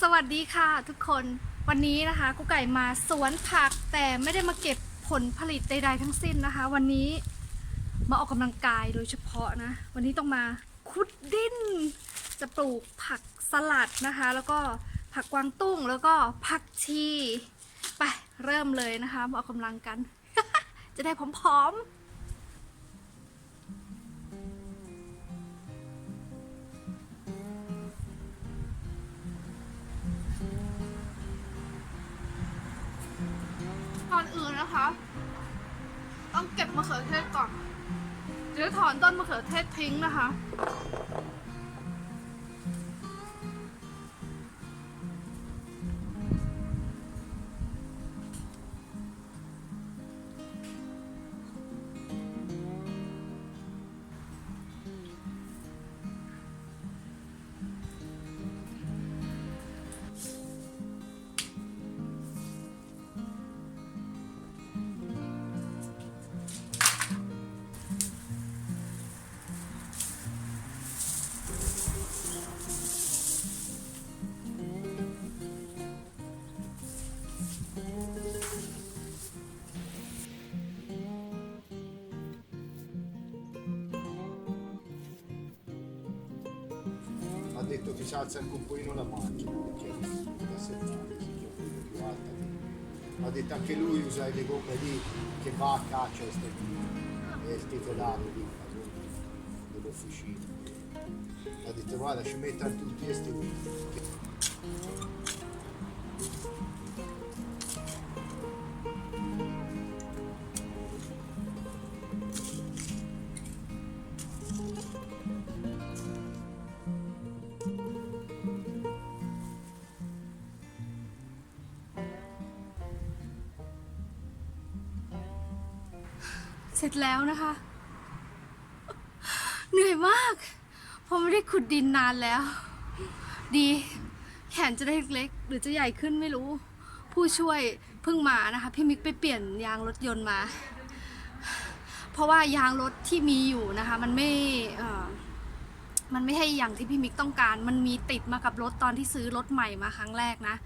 สวัสดีค่ะทุกคนวันนี้นะคะกุ๊กไก่มาสวนผักแต่ไม่ได้มาเก็บผลผลิตใดๆทั้งสิ้นนะคะ วันนี้มาออกกำลังกายโดยเฉพาะนะ วันนี้ต้องมาขุดดิน จะปลูกผักสลัดนะคะ แล้วก็ผักกวางตุ้งแล้วก็ผักชีไปเริ่มเลยนะคะมาออกกำลังกัน จะได้ผอมๆ อนอื่นนะคะ ต้องเก็บมะเขือเทศก่อนเดี๋ยวถอนต้นมะเขือเทศทิ้งนะคะ detto che si alza anche un pochino la macchina perché da settare si gioca più alta. Ha detto anche lui usa le gomme lì che va a caccia e il titolare lì dell'officina. Ha detto guarda ci mettono tutti questi เสร็จแล้วนะคะ เหนื่อยมากเพราะไม่ได้ขุดดินนานแล้ว ดี แขนจะได้เล็กๆหรือจะใหญ่ขึ้นไม่รู้ ผู้ช่วยเพิ่งมานะคะ พี่มิกไปเปลี่ยนยางรถยนต์มา เพราะว่ายางรถที่มีอยู่นะคะ มันไม่มันไม่ให้อย่างที่พี่มิกต้องการ มันมีติดมากับรถตอนที่ซื้อรถใหม่มาครั้งแรกนะ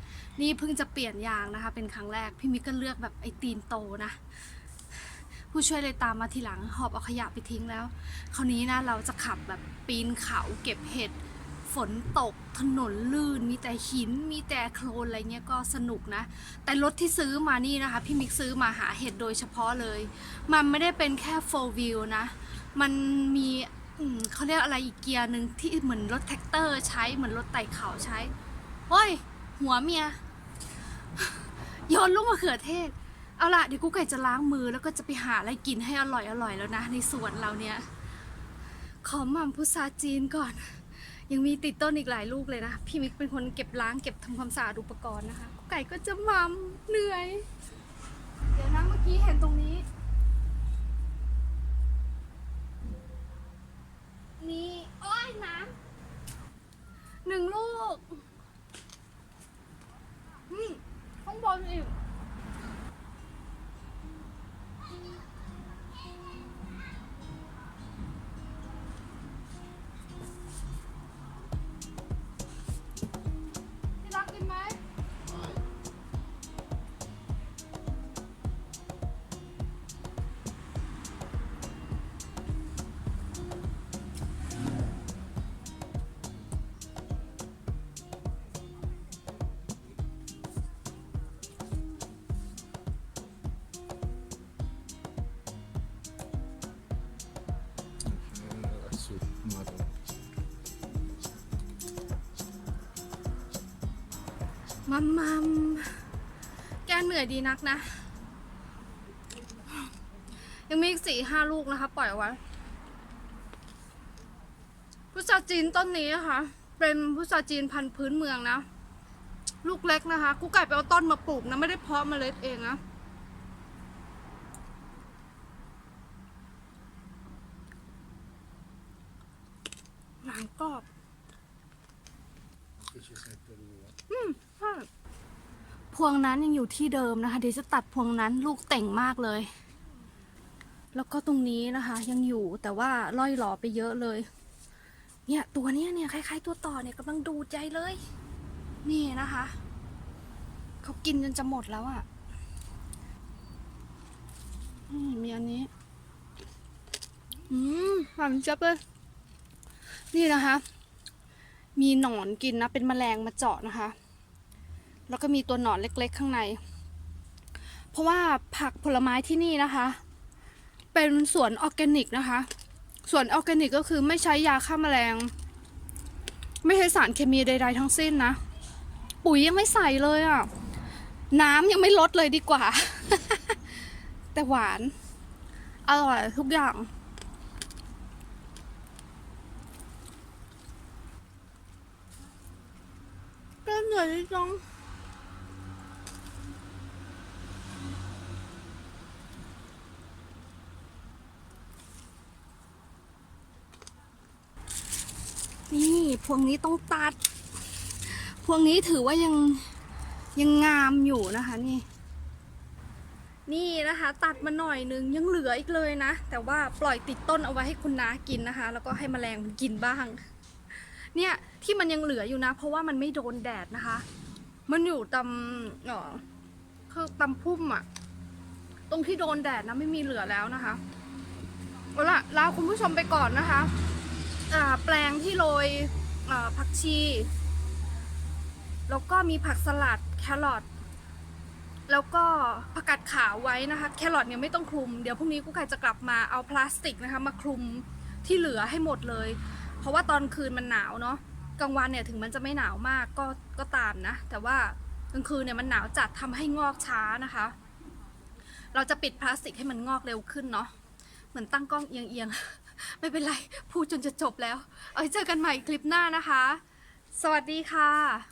นี่เพิ่งจะเปลี่ยนยางนะคะ เป็นครั้งแรก พี่มิกก็เลือกแบบไอ้ตีนโตนะ ผู้ช่วยเลยตามมาทีหลังหอบเอาขยะไปทิ้งแล้ว คราวนี้นะเราจะขับแบบปีนเขาเก็บเห็ดฝนตกถนนลื่น มีแต่หิน มีแต่โคลนอะไรเงี้ยก็สนุกนะ แต่รถที่ซื้อมานี่นะคะ พี่มิกซื้อมาหาเห็ดโดยเฉพาะเลย มันไม่ได้เป็นแค่ four wheel นะ มันมีเขาเรียกอะไรอีกเกียร์หนึ่งที่เหมือนรถแท็กเตอร์ใช้เหมือนรถไต่เขาใช้โอ้ย หัวเมียโยนลูกมะเขือเทศ เอาล่ะเดี๋ยวกูไก่จะล้างมือแล้วก็จะไปหาอะไรกินให้อร่อยอร่อยแล้วนะ ในสวนเราเนี่ย ขอหม่ำพุทราจีนก่อน ยังมีติดต้นอีกหลายลูกเลยนะ พี่มิกเป็นคนเก็บล้างเก็บทำความสะอาดอุปกรณ์นะคะกุ๊กไก่ก็จะหม่ำเหนื่อย เดี๋ยวนะเมื่อกี้เห็นตรงนี้ นี่ โอ้ยน้ำหนึ่งลูก su madonna มัมมัมแกเหนื่อยดีนักนะ ยังมีอีกสี่ห้าลูกนะคะ ปล่อยไว้พุทราจีนต้นนี้นะคะเป็นพุทราจีนพันธุ์พื้นเมืองนะ ลูกเล็กนะคะ กูไก่ไปเอาต้นมาปลูกนะ ไม่ได้เพาะเมล็ดเองนะ หนังกรอบ che ci sente lui eh. ใช่พ วงนั้นยังอยู่ที่เดิมนะคะ เดี๋ยวจะตัดพวงนั้นลูกแต่งมากเลย แล้วก็ตรงนี้นะคะ ยังอยู่แต่ว่าล่อยหลอไปเยอะเลย เนี่ยตัวเนี้ยเนี่ยคล้าย ๆ ตัวต่อเนี่ยกำลังดูดใจเลย นี่นะคะเขากินจนจะหมดแล้วอะ่ะมมีอันนี้ อืมหวานจับเลย นี่นะคะ มีหนอนกินนะ เป็นแมลงมาเจาะนะคะ แล้วก็มีตัวหนอนเล็กๆข้างใน เพราะว่าผักผลไม้ที่นี่นะคะ เป็นสวนออร์แกนิกนะคะสวนออร์แกนิกก็คือไม่ใช้ยาฆ่าแมลง ไม่ใช้สารเคมีใด ๆ ทั้งสิ้นนะ ปุ๋ยยังไม่ใส่เลยอะ่ะ น้ำยังไม่ลดเลยดีกว่า แต่หวาน อร่อยทุกอย่างก็เหนื่อยจัง นี่พวงนี้ต้องตัด พวงนี้ถือว่ายังยังงามอยู่นะคะนี่ นี่นะคะ ตัดมาหน่อยนึงยังเหลืออีกเลยนะ แต่ว่าปล่อยติดต้นเอาไว้ให้คุณน้ากินนะคะ แล้วก็ให้แมลงมันกินบ้าง เนี่ยที่มันยังเหลืออยู่นะ เพราะว่ามันไม่โดนแดดนะคะ มันอยู่ตำเออคือตำพุ่มอะตรงที่โดนแดดนะไม่มีเหลือแล้วนะคะเอาล่ะลาคุณผู้ชมไปก่อนนะคะ อ่าแปลงที่โรยอ่าผักชี แล้วก็มีผักสลัดแครอทแล้วก็ผักกาดขาวไว้นะคะ แครอทเนี่ยไม่ต้องคลุม เดี๋ยวพรุ่งนี้กูไก่จะกลับมาเอาพลาสติกนะคะ มาคลุมที่เหลือให้หมดเลย เพราะว่าตอนคืนมันหนาวเนาะกลางวันเนี่ยถึงมันจะไม่หนาวมากก็ก็ตามนะ แต่ว่ากลางคืนเนี่ยมันหนาวจัดทำให้งอกช้านะคะ เราจะปิดพลาสติกให้มันงอกเร็วขึ้นเนาะเหมือนตั้งกล้องเอียงๆ ไม่เป็นไร พูดจนจะจบแล้ว เอาไว้เจอกันใหม่คลิปหน้านะคะ สวัสดีค่ะ